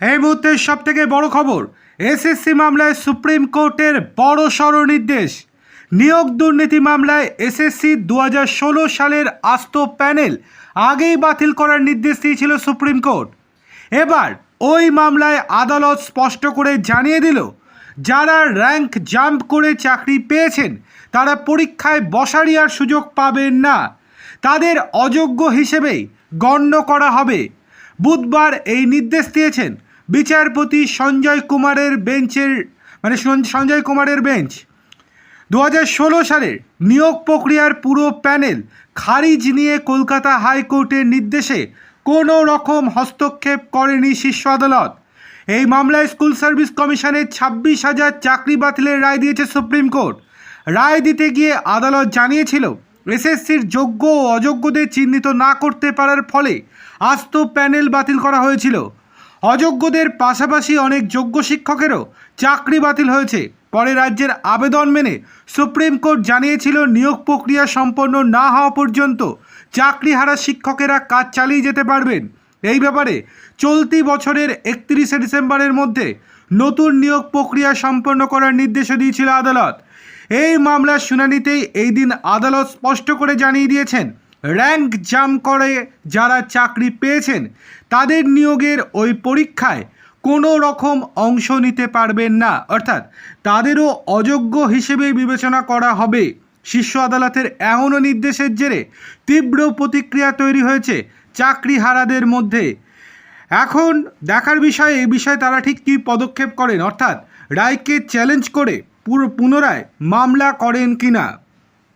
এই মুহূর্তের সব থেকে বড় খবর, এসএসসি মামলায় সুপ্রিম কোর্টের বড় সড় নির্দেশ নিয়োগ দুর্নীতি মামলায় এসএসসি দু সালের আস্ত প্যানেল আগেই বাতিল করার নির্দেশ দিয়েছিল সুপ্রিম কোর্ট। এবার ওই মামলায় আদালত স্পষ্ট করে জানিয়ে দিল, যারা র্যাঙ্ক জাম্প করে চাকরি পেয়েছেন, তারা পরীক্ষায় বসারই আর সুযোগ পাবেন না। তাদের অযোগ্য হিসেবেই গণ্য করা হবে। বুধবার এই নির্দেশ দিয়েছেন বিচারপতি সঞ্জয় কুমারের বেঞ্চের মানে সঞ্জয় কুমারের বেঞ্চ। দু সালের নিয়োগ প্রক্রিয়ার পুরো প্যানেল খারিজ নিয়ে কলকাতা হাইকোর্টের নির্দেশে কোনো রকম হস্তক্ষেপ করেনি শীর্ষ আদালত। এই মামলায় স্কুল সার্ভিস কমিশনের ছাব্বিশ হাজার চাকরি বাতিলের রায় দিয়েছে সুপ্রিম কোর্ট। রায় দিতে গিয়ে আদালত জানিয়েছিল, এসএসসির যোগ্য ও অযোগ্যদের চিহ্নিত না করতে পারার ফলে আস্ত প্যানেল বাতিল করা হয়েছিল। অযোগ্যদের পাশাপাশি অনেক যোগ্য শিক্ষকেরও চাকরি বাতিল হয়েছে। পরে রাজ্যের আবেদন মেনে সুপ্রিম কোর্ট জানিয়েছিল নিয়োগ প্রক্রিয়া সম্পন্ন না হওয়া পর্যন্ত চাকরি হারা শিক্ষকেরা কাজ চালিয়ে যেতে পারবেন। এই ব্যাপারে চলতি বছরের একত্রিশে ডিসেম্বরের মধ্যে নতুন নিয়োগ প্রক্রিয়া সম্পন্ন করার নির্দেশও দিয়েছিল আদালত। এই মামলার শুনানিতেই এই দিন আদালত স্পষ্ট করে জানিয়ে দিয়েছেন র্যাঙ্ক জাম করে যারা চাকরি পেয়েছেন, তাদের নিয়োগের ওই পরীক্ষায় কোনো রকম অংশ নিতে পারবেন না। অর্থাৎ তাদেরও অযোগ্য হিসেবে বিবেচনা করা হবে। শীর্ষ আদালতের এমনও নির্দেশের জেরে তীব্র প্রতিক্রিয়া তৈরি হয়েছে চাকরিহারাদের মধ্যে। এখন দেখার বিষয়ে, এই বিষয়ে তারা ঠিক কী পদক্ষেপ করেন? অর্থাৎ রায়কে চ্যালেঞ্জ করে পুরো, পুনরায় মামলা করেন কিনা?